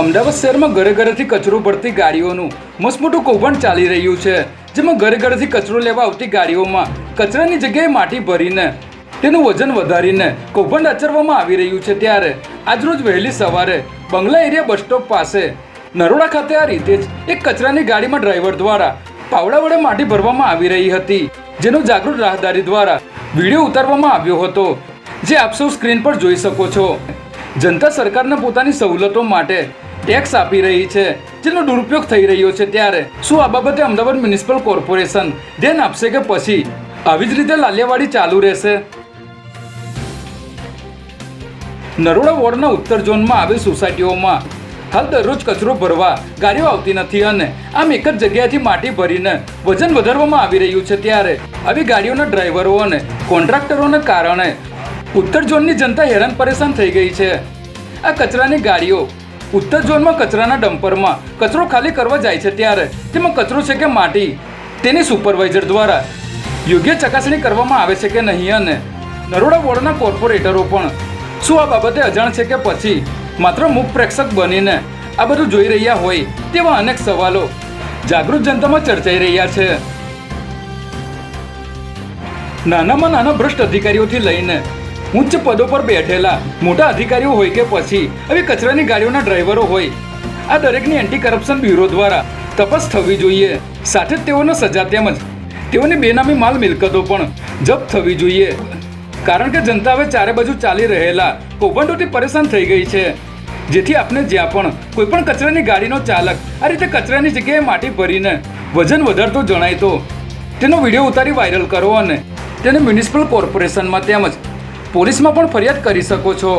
અમદાવાદ શહેરમાં ઘરે ઘરેથી કચરો ભરતી ગાડીઓનું મસ્ત મોટું કૌભાંડ ચાલી રહ્યું છે, જેમાં ઘરે ઘરેથી કચરો લેવા આવતી ગાડીઓમાં કચરાની જગ્યાએ માટી ભરીને તેનું વજન વધારીને કૌભાંડ આચરવામાં આવી રહ્યું છે ત્યારે આજરોજ વહેલી સવારે બંગલા એરિયા બસ સ્ટોપ પાસે નરોડા ખાતે આ રીતે જ એક કચરાની ગાડીમાં ડ્રાઈવર દ્વારા પાવડા વડે માટી ભરવામાં આવી રહી હતી, જેનો જાગૃત રાહદારી દ્વારા વીડિયો ઉતારવામાં આવ્યો હતો. જે આપ સૌ સ્ક્રીન પર જોઈ શકો છો. જનતા સરકારને પોતાની સવલતો માટે ટેક્સ આપી રહી છે, જેનો દુરુપયોગ થઈ રહ્યો છે ત્યારે. શું આ બાબતે અમદાવાદ મ્યુનિસિપલ કોર્પોરેશન ધ્યાન આપશે કે પછી? આવી જ રીતે લાલિયાવાડી ચાલુ રહેશે. નરોડા વોર્ડના ઉત્તર ઝોનમાં આવેલ સોસાયટીઓમાં હાલ દરરોજ કચરો ભરવા ગાડીઓ આવતી નથી અને આમ એક જ જગ્યાએથી માટી ભરીને વજન વધારવામાં આવી રહ્યું છે ત્યારે આવી ગાડીઓના ડ્રાઈવરો અને કોન્ટ્રાક્ટરોને કારણે ઉત્તર ઝોનની જનતા હેરાન પરેશાન થઈ ગઈ છે. આ કચરાની ગાડીઓ ઉત્તર ઝોનમાં કચરાના ડમ્પરમાં કચરો ખાલી કરવા જાય છે ત્યારે. તેમાં કચરો છે કે માટી? તેની સુપરવાઇઝર દ્વારા યોગ્ય ચકાસણી કરવામાં આવે છે કે નહીં અને નરોડા વોર્ડના કોર્પોરેટરો પણ શું આ બાબતે અજાણ છે કે પછી માત્ર મુખ પ્રેક્ષક બનીને આ બધું જોઈ રહ્યા હોય તેવા અનેક સવાલો જાગૃત જનતામાં ચર્ચાઈ રહ્યા છે. નાનામાં નાના ભ્રષ્ટ અધિકારીઓથી લઈને ઉચ્ચ પદો પર બેઠેલા મોટા અધિકારીઓ હોય કે પછી આવી કચરાની ગાડીઓના ડ્રાઈવરો હોય, આ દરેકની એન્ટી કરપ્શન બ્યુરો દ્વારા તપાસ થવી જોઈએ. સાથે જ તેઓને સજા તેમજ તેઓની બેનામી માલ મિલકતો પણ જપ્ત થવી જોઈએ. કારણ કે જનતા હવે ચારે બાજુ ચાલી રહેલા કૌભાંડોથી પરેશાન થઈ ગઈ છે. જેથી આપને જ્યાં પણ કોઈ પણ કચરાની ગાડીનો ચાલક આ રીતે કચરાની જગ્યાએ માટી ભરીને વજન વધારતો જણાય તો તેનો વીડિયો ઉતારી વાયરલ કરો અને તેને મ્યુનિસિપલ કોર્પોરેશનમાં તેમજ પોલીસમાં પણ ફરિયાદ કરી શકો છો.